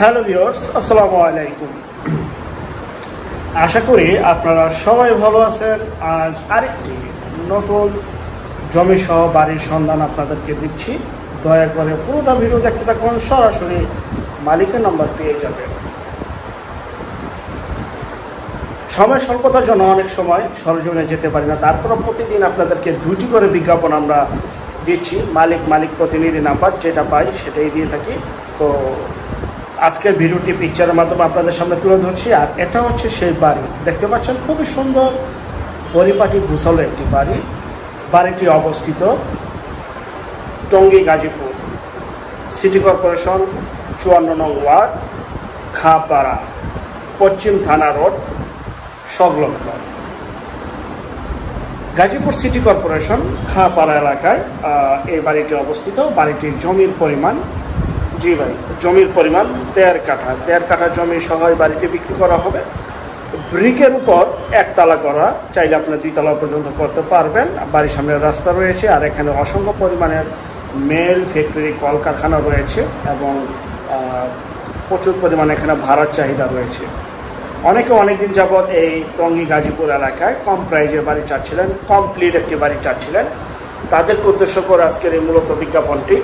Hello viewers, আসসালামু আলাইকুম। আশা করি আপনারা সবাই ভালো আছেন। আজ আরেকটি নতুন জমি সহ বাড়ির সন্ধান আপনাদেরকে দিচ্ছি। দয়া করে পুরোটা ভিডিও দেখতে থাকুন, সরাসরি মালিকের নাম্বার পেয়ে যাবেন। সময় স্বল্পতার জন্য অনেক সময় সরজমিনে যেতে পারি না। তারপরও প্রতিদিন আপনাদেরকে দুটি করে বিজ্ঞাপন আমরা দিচ্ছি। মালিক মালিক প্রতিনিধি নাম্বার যেটা পাই সেটাই দিয়ে থাকি। তো আজকের ভিডিওটি পিকচারের মাধ্যমে আপনাদের সামনে তুলে ধরছি, আর এটা হচ্ছে সেই বাড়ি। দেখতে পাচ্ছেন, খুবই সুন্দর পরিপাটি গুছালো একটি বাড়ি। বাড়িটি অবস্থিত টঙ্গী গাজীপুর সিটি কর্পোরেশন, চুয়ান্ন নং ওয়ার্ড, খাপাড়া, পশ্চিম থানা রোড, সংলগ্ন। গাজীপুর সিটি কর্পোরেশন, খাপাড়া এলাকায় এই বাড়িটি অবস্থিত। বাড়িটির জমির পরিমাণ জি ভাই, জমির পরিমাণ, দেড় কাঠা। দেড় কাঠা জমি সহ বাড়িতে বিক্রি করা হবে। ব্রিকের উপর একতলা করা, চাইলে আপনি দুই তলা পর্যন্ত করতে পারবেন। বাড়ির সামনে রাস্তা রয়েছে, আর এখানে অসংখ্য পরিমাণের মেল ফ্যাক্টরি, কলকারখানা রয়েছে এবং প্রচুর পরিমাণে এখানে ভাড়ার চাহিদা রয়েছে। অনেকে অনেকদিন যাবৎ এই টঙ্গী, গাজীপুর এলাকায় কম প্রাইজের বাড়ি চাচ্ছিলেন, কমপ্লিট একটি বাড়ি চাচ্ছিলেন। তাদেরকে উদ্দেশ্য করে আজকের এই মূলত বিজ্ঞাপনটি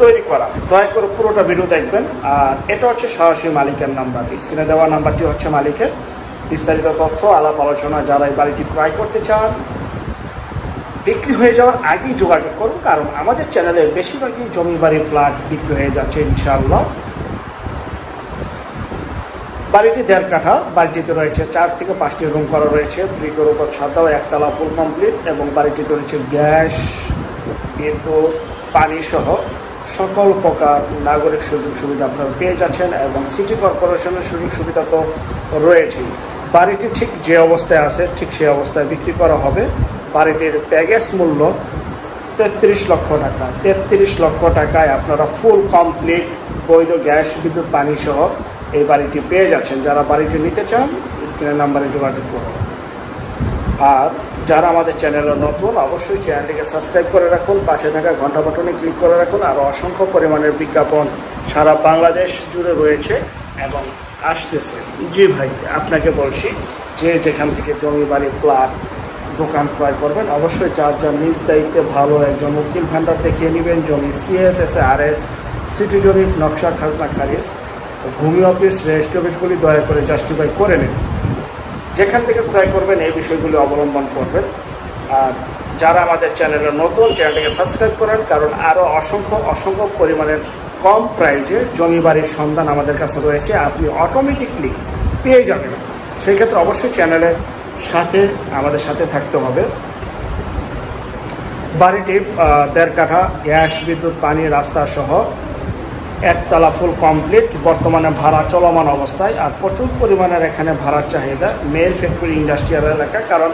তৈরি করা। দয়া করে পুরোটা ভিডিও দেখবেন। আর এটা হচ্ছে সরাসরি মালিকের নাম্বার স্ক্রিনে দেওয়া নাম্বারটি হচ্ছে মালিকের। বিস্তারিত তথ্য, আলাপ, আলোচনা, যারা এই বাড়িটি ক্রয় করতে চান, বিক্রি হয়ে যাওয়ার আগেই যোগাযোগ করুন, কারণ আমাদের চ্যানেলে বেশিরভাগই জমি বাড়ি ফ্ল্যাট বিক্রি হয়ে যাচ্ছে, ইনশাআল্লাহ। বাড়িটি দেড় কাঠা, বাড়িটিতে রয়েছে চার থেকে পাঁচটি রুম করা রয়েছে ব্রিকের উপর ছাদাও, একতলা ফুল কমপ্লিট এবং বাড়িটিতে রয়েছে গ্যাস, বিদ্যুৎ পানি সহ সকল প্রকার নাগরিক সুযোগ সুবিধা আপনারা পেয়ে যাচ্ছেন এবং সিটি কর্পোরেশনের সুযোগ সুবিধা তো রয়েছেই। বাড়িটি ঠিক যে অবস্থায় আছে, ঠিক সেই অবস্থায় বিক্রি করা হবে। বাড়িটির প্যাকেজ মূল্য তেত্রিশ লক্ষ টাকা। তেত্রিশ লক্ষ টাকায় আপনারা ফুল কমপ্লিট বৈধ গ্যাস, বিদ্যুৎ, পানি সহ এই বাড়িটি পেয়ে যাচ্ছেন। যারা বাড়িটি নিতে চান, স্ক্রিনের নাম্বারে যোগাযোগ করুন। আর যারা আমাদের চ্যানেলে নতুন, অবশ্যই চ্যানেলটিকে সাবস্ক্রাইব করে রাখুন, পাশে থাকা ঘণ্টা বাটনে ক্লিক করে রাখুন, আর অসংখ্য পরিমাণের বিজ্ঞাপন সারা বাংলাদেশ জুড়ে রয়েছে এবং আসতেছে। জি ভাই, আপনাকে বলছি, যে যেখান থেকে জমি, বাড়ি, ফ্ল্যাট, দোকান ক্রয় করবেন, অবশ্যই যার যার নিজ দায়িত্বে ভালো একজন উকিল ভান্ডার দেখিয়ে নেবেন, জমি CS S R S city জরিপ, নকশা, খাজনা, খারিজ, ভূমি অফিস রেজিস্ট্রি অফিসগুলি দয়া করে জাস্টিফাই করে নিন। যেখান থেকে ক্রয় করবেন, এই বিষয়গুলি অবলম্বন করবেন। আর যারা আমাদের চ্যানেলে নতুন, চ্যানেলটাকে সাবস্ক্রাইব করেন, কারণ আরও অসংখ্য অসংখ্য পরিমাণের কম প্রাইজে জমি বাড়ির সন্ধান আমাদের কাছে রয়েছে। আপনি অটোমেটিকলি পেয়ে যাবেন। সেই ক্ষেত্রে অবশ্যই চ্যানেলের সাথে, আমাদের সাথে থাকতে হবে। বাড়িটি দেড় কাঠা, গ্যাস, বিদ্যুৎ, পানি রাস্তা সহ একতলা ফুল কমপ্লিট বর্তমানে ভাড়া চলমান অবস্থায় আর প্রচুর পরিমাণের এখানে ভাড়ার চাহিদা। মেল ফ্যাক্টরি ইন্ডাস্ট্রিয়াল এলাকা, কারণ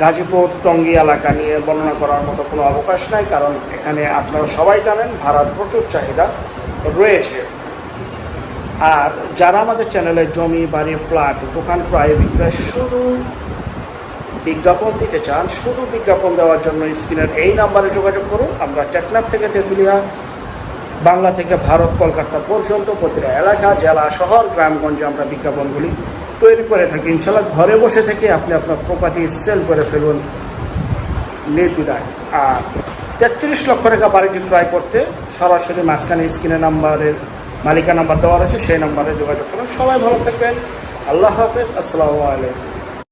গাজীপুর, টঙ্গী এলাকা নিয়ে বর্ণনা করার মতো কোনো অবকাশ নাই, কারণ এখানে আপনারা সবাই জানেন ভাড়ার প্রচুর চাহিদা রয়েছে। আর যারা আমাদের চ্যানেলে জমি, বাড়ি ফ্ল্যাট দোকান প্রায় বিক্রয় শুধু বিজ্ঞাপন দিতে চান, শুধু বিজ্ঞাপন দেওয়ার জন্য স্ক্রিনের এই নাম্বারে যোগাযোগ করুন। আমরা টেকনাফ থেকে তেঁতুলিয়া বাংলা থেকে ভারত, কলকাতা পর্যন্ত প্রতিটা এলাকা, জেলা, শহর, গ্রামগঞ্জে আমরা বিজ্ঞাপনগুলি তৈরি করে থাকি। ইনশাল্লাহ ঘরে বসে থেকে আপনি আপনার প্রপার্টি সেল করে ফেলুন। নির্দিদায় আর তেত্রিশ লক্ষ টাকা বাড়িটি ক্রয় করতে সরাসরি মাঝখানে স্ক্রিনের নাম্বারের মালিকা নাম্বার দেওয়া রয়েছে, সেই নাম্বারে যোগাযোগ করুন। সবাই ভালো থাকবেন। আল্লাহ হাফেজ। আসসালামু আলাইকুম।